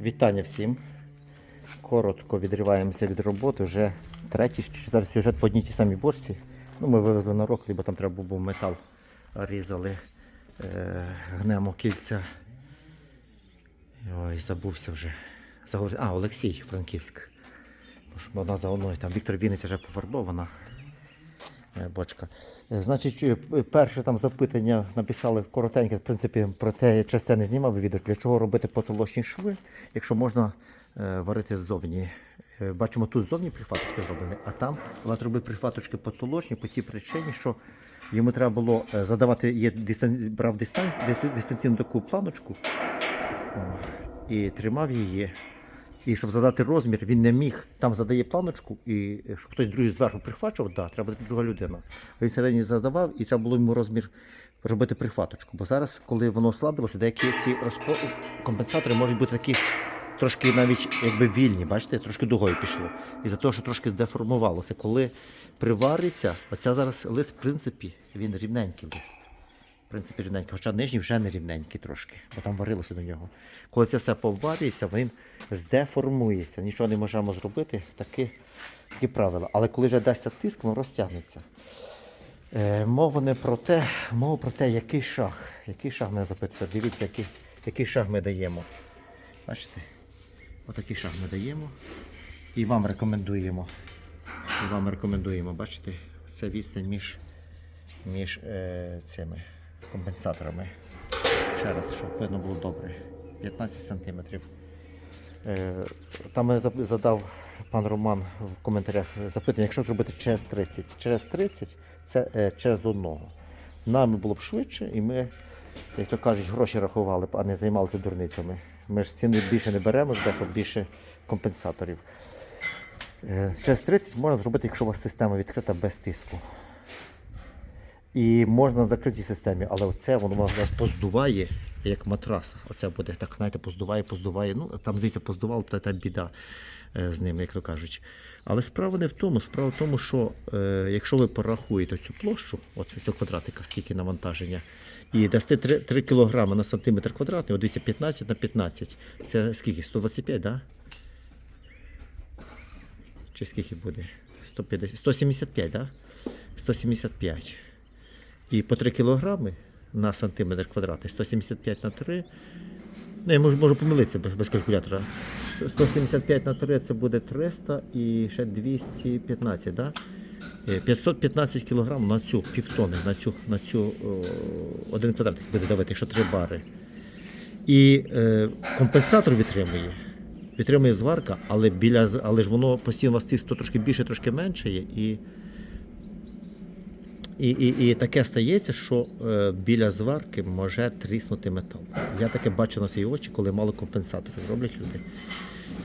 Вітання всім. Коротко відриваємося від роботи. Вже третій четвертий сюжет по одній тій самій борці. Ну, ми вивезли на роклі, бо там треба був метал. Різали, е, гнемо кільця. Ой, забувся вже. Заговор- А, Олексій Франківськ. Бо Одна за одною. Там Віктор Вінниця вже пофарбована. Е, Бочка. Е, Значить, е, перше там запитання написали коротеньке, в принципі, про те, я часто не знімав відео, для чого робити потолочні шви, якщо можна варити ззовні. Бачимо, тут ззовні прихваточки зроблені, а там робив прихваточки потолочні по тій причині, що йому треба було задавати, є дистан... брав дистан... дистанційну таку планочку і тримав її. І щоб задати розмір, він не міг. Там задає планочку, і е, щоб хтось другий зверху прихвачував, да, треба друга людина. Він середній задавав, і треба було йому розмір робити прихваточку. Бо зараз, коли воно ослабилося, деякі ці розпо... компенсатори можуть бути такі трошки навіть якби вільні, бачите, трошки дугою пішло. І за того, що трошки здеформувалося. Коли привариться, оця зараз лист, в принципі, він рівненький лист. В принципі, рівненький, хоча нижній вже не рівненький трошки, бо там варилося до нього. Коли це все поварюється, він здеформується. Нічого не можемо зробити, такі, такі правила. Але коли вже дасться тиск, воно розтягнеться. Е, мова не про те, мова про те, який шаг. Який шаг мене запитується. Дивіться, який, який шаг ми даємо. Бачите? Отакий шаг ми даємо. І вам рекомендуємо. І вам рекомендуємо, бачите, це відстань між, між е, цими компенсаторами. Ще раз, щоб видно було добре. 15 сантиметрів. Е, Там мене задав пан Роман в коментарях запитання, якщо зробити через 30. Через 30 це е, через одного. Нам було б швидше, і ми, як то кажуть, гроші рахували б, а не займалися дурницями. Ми ж ціни більше не беремо, щоб більше компенсаторів. Е, Через 30 можна зробити, якщо у вас система відкрита без тиску. І можна на закритій системі, але оце воно вас поздуває, як матраса. Оце буде так, знаєте, поздуває, поздуває. Ну, там, дивіться, поздувало, та, та біда е, з ними, як то кажуть. Але справа не в тому. Справа в тому, що е, якщо ви порахуєте цю площу, от цього квадратика, скільки навантаження, і дасте 3, 3 кг на сантиметр квадратний, от дивіться, 15 на 15. Це скільки? 125, так? Да? Чи скільки буде? 150, 175, так? Да? 175. І по 3 кілограми на сантиметр квадратний, 175 на 3. Ну, я можу, можу помилитися без, калькулятора. 175 на 3 це буде 300 і ще 215, да? Е, 515 кілограм на цю півтони, на цю, на цю о, один квадратик буде давати, якщо 3 бари. І е, компенсатор витримує. Витримує зварка, але біля але ж воно постійно у вас тиск трошки більше, трошки менше є. І і, і, і таке стається, що е, біля зварки може тріснути метал. Я таке бачу на свої очі, коли мало компенсаторів роблять люди.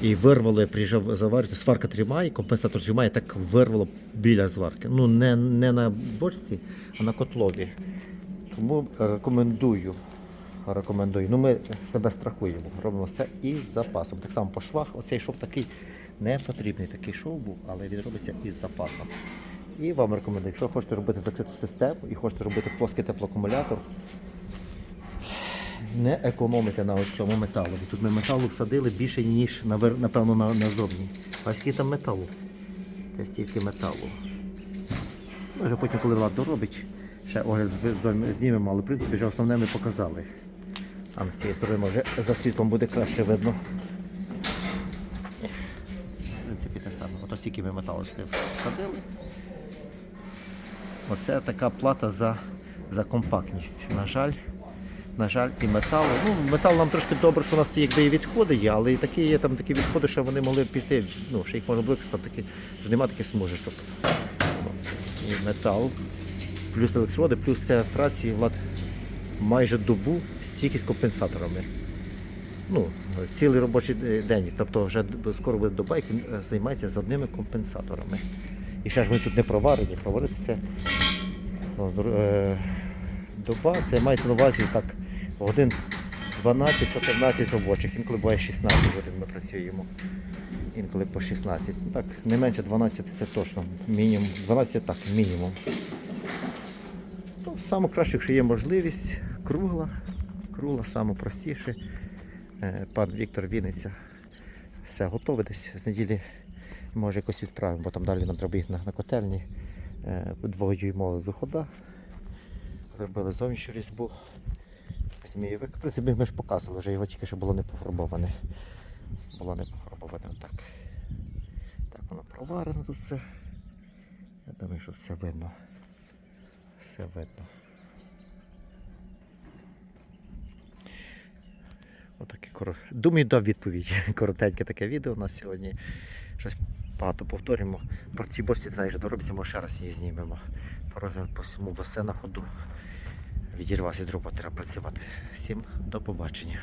І вирвало, я приїжджав заварювати, сварка тримає, компенсатор тримає, так вирвало біля зварки. Ну, не, не на бочці, а на котлові. Тому рекомендую. Рекомендую. Ну, ми себе страхуємо, робимо все із запасом. Так само по швах. Оцей шов такий не потрібний, такий шов був, але він робиться із запасом. І вам рекомендую, якщо хочете робити закриту систему і хочете робити плоский теплоакумулятор, не економите на цьому металу. Тут ми металу всадили більше, ніж напевно на, назовні. А скільки там металу? Це стільки металу. Вже потім, коли влад доробить, ще огляд знімемо, але в принципі вже основне ми показали. А з цієї сторони може за світлом буде краще видно. В принципі, те саме. Ото стільки ми металу сюди всадили. Оце така плата за, за компактність. На жаль, на жаль, і метал. Ну, метал нам трошки добре, що у нас якби і відходи є, але і такі є там такі відходи, що вони могли піти. Ну, що їх можна було такі, що немає таких смужечок. І метал, плюс електроди, плюс це праці влад майже добу стільки з компенсаторами. Ну, цілий робочий день, тобто вже скоро буде доба, як він е, займається з одними компенсаторами. І ще ж ми тут не проварені, проварити це е, доба, це мається на увазі так, годин 12-14 робочих, інколи буває 16 годин ми працюємо. Інколи по 16. Ну, так, не менше 12 це точно. Мінімум. 12 так, мінімум. Ну, саме краще, якщо є можливість, кругла. Кругла, саме простіше. Е, Пан Віктор Вінниця. Все готове десь з неділі. Може якось відправимо, бо там далі нам треба їх на, на котельні. Е, Двоюймові вихода. Робили зовнішню різьбу. Змієвик. Ми ж показували, вже його тільки що було не пофарбоване. Було не пофарбоване отак. Так воно проварено тут все. Я думаю, що все видно. Все видно. Отаке коро... Думаю, дав відповідь. Коротеньке таке відео у нас сьогодні. Щось багато повторюємо. Про цій бості, знаєш, доробиться, ми ще раз її знімемо. Порозуміємо по всьому, басе на ходу. Відірвався дроба, треба працювати. Всім до побачення.